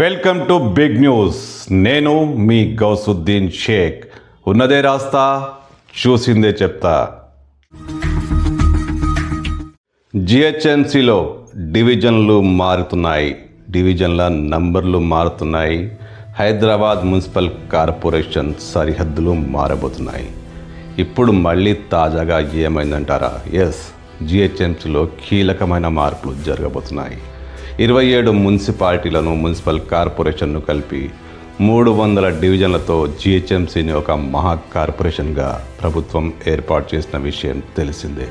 Welcome to big news. నేను మీ గౌసుద్దీన్ షేక్. ఉన్నదే రాస్తా చూసిందే చెప్తా. జిహెచ్ఎంసీలో డివిజన్లు మారుతున్నాయి. డివిజన్ల నంబర్లు మారుతున్నాయి. హైదరాబాద్ మున్సిపల్ కార్పొరేషన్ సరిహద్దులు మారబోతున్నాయి. ఇప్పుడు మళ్ళీ తాజాగా ఏమైందంటారా? ఎస్ జిహెచ్ఎంసీలో కీలకమైన మార్పులు జరగబోతున్నాయి. ఇరవై ఏడు మున్సిపాలిటీలను మున్సిపల్ కార్పొరేషన్ను కలిపి మూడు వందల డివిజన్లతో జిహెచ్ఎంసీని ఒక మహా కార్పొరేషన్గా ప్రభుత్వం ఏర్పాటు చేసిన విషయం తెలిసిందే.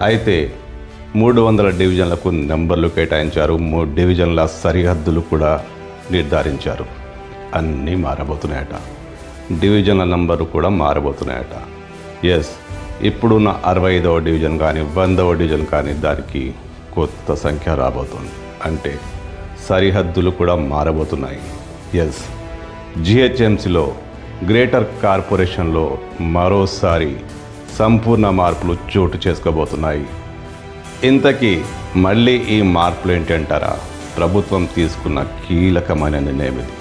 అయితే మూడు వందల డివిజన్లకు నెంబర్లు కేటాయించారు మూడు డివిజన్ల సరిహద్దులు కూడా నిర్ధారించారు. అన్నీ మారబోతున్నాయట. డివిజన్ల నంబరు కూడా మారబోతున్నాయట. ఎస్ ఇప్పుడున్న అరవై ఐదవ డివిజన్ కానీ వందవ డివిజన్ కానీ దానికి కొత్త సంఖ్య రాబోతుంది. అంటే సరిహద్దులు కూడా మారబోతున్నాయి. ఎస్ జిహెచ్ఎంసీలో గ్రేటర్ కార్పొరేషన్లో మరోసారి సంపూర్ణ మార్పులు చోటు చేసుకోబోతున్నాయి. ఇంతకీ మళ్ళీ ఈ మార్పులు ఏంటంటారా? ప్రభుత్వం తీసుకున్న కీలకమైన నిర్ణయం ఇది.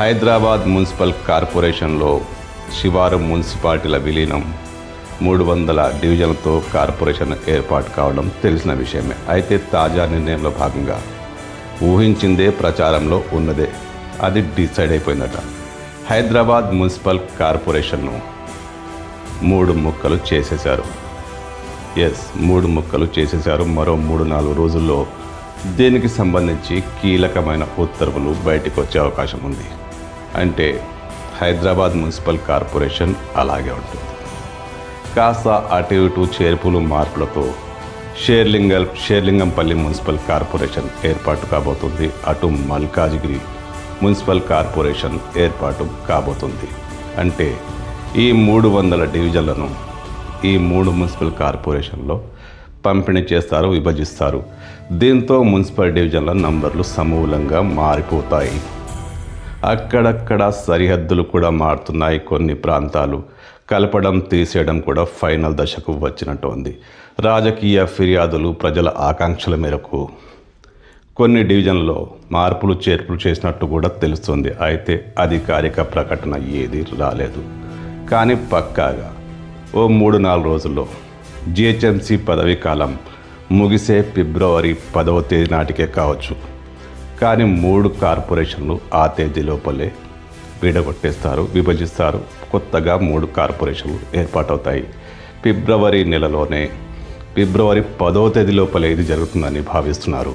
హైదరాబాద్ మున్సిపల్ కార్పొరేషన్లో శివారు మున్సిపాలిటీల విలీనం మూడు వందల డివిజన్లతో కార్పొరేషన్ ఏర్పాటు కావడం తెలిసిన విషయమే. అయితే తాజా నిర్ణయంలో భాగంగా ఊహించిందే ప్రచారంలో ఉన్నదే. అది డిసైడ్ అయిపోయిందట. హైదరాబాద్ మున్సిపల్ కార్పొరేషన్ను మూడు ముక్కలు చేసేశారు. ఎస్ మూడు ముక్కలు చేసేశారు. మరో మూడు నాలుగు రోజుల్లో దీనికి సంబంధించి కీలకమైన ఉత్తర్వులు బయటకు వచ్చే అవకాశం ఉంది. అంటే హైదరాబాద్ మున్సిపల్ కార్పొరేషన్ అలాగే ఉంటుంది. కాస్త అటు ఇటు చేర్పులు మార్పులతో షేర్లింగ షేర్లింగంపల్లి మున్సిపల్ కార్పొరేషన్ ఏర్పాటు కాబోతుంది. అటు మల్కాజిగిరి మున్సిపల్ కార్పొరేషన్ ఏర్పాటు కాబోతుంది. అంటే ఈ మూడు వందల డివిజన్లను ఈ మూడు మున్సిపల్ కార్పొరేషన్లో పంపిణీ చేస్తారు విభజిస్తారు. దీంతో మున్సిపల్ డివిజన్ల నంబర్లు సమూలంగా మారిపోతాయి. అక్కడక్కడ సరిహద్దులు కూడా మారుతున్నాయి కొన్ని ప్రాంతాలు. కలపడం తీసేయడం కూడా ఫైనల్ దశకు వచ్చినట్టు ఉంది. రాజకీయ ఫిర్యాదులు ప్రజల ఆకాంక్షల మేరకు కొన్ని డివిజన్లలో మార్పులు చేర్పులు చేసినట్టు కూడా తెలుస్తుంది. అయితే అధికారిక ప్రకటన ఏది రాలేదు. కానీ పక్కాగా ఓ మూడు నాలుగు రోజుల్లో జిహెచ్ఎంసీ పదవీ కాలం ముగిసే ఫిబ్రవరి పదవ తేదీ నాటికే కావచ్చు. కానీ మూడు కార్పొరేషన్లు ఆ తేదీ లోపలే వీడగొట్టేస్తారు విభజిస్తారు. కొత్తగా మూడు కార్పొరేషన్లు ఏర్పాటవుతాయి. ఫిబ్రవరి నెలలోనే ఫిబ్రవరి పదో తేదీ లోపలే ఇది జరుగుతుందని భావిస్తున్నారు.